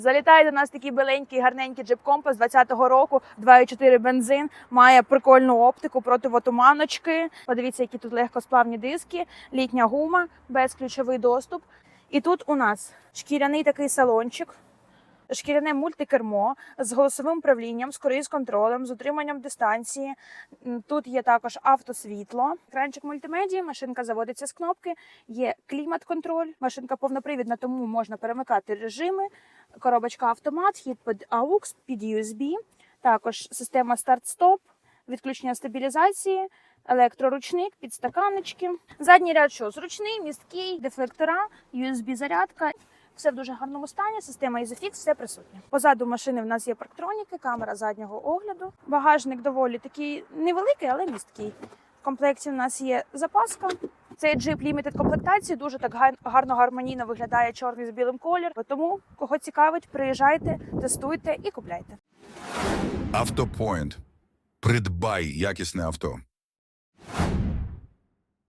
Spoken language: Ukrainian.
Залітає до нас такий біленький, гарненький джип компас 20-го року, 2,4 бензин, має прикольну оптику, противотуманочки. Подивіться, які тут легкосплавні диски, літня гума, безключовий доступ. І тут у нас шкіряний такий салончик. Шкіряне мультикермо з голосовим управлінням, з круїз-контролем, з утриманням дистанції. Тут є також автосвітло, екранчик мультимедії, машинка заводиться з кнопки, є клімат-контроль, машинка повнопривідна, тому можна перемикати режими, коробочка автомат, хід під AUX, під USB, також система старт-стоп, відключення стабілізації, електроручник, підстаканнички. Задній ряд що? Зручний, місткий, дефлектора, USB-зарядка. Все в дуже гарному стані, система Isofix, все присутнє. Позаду машини в нас є парктроніки, камера заднього огляду. Багажник доволі такий невеликий, але місткий. В комплекті в нас є запаска. Цей джип лімітед комплектації дуже так гарно гармонійно виглядає чорний з білим колір. Тому кого цікавить, приїжджайте, тестуйте і купляйте. Автопоінт. Придбай якісне авто.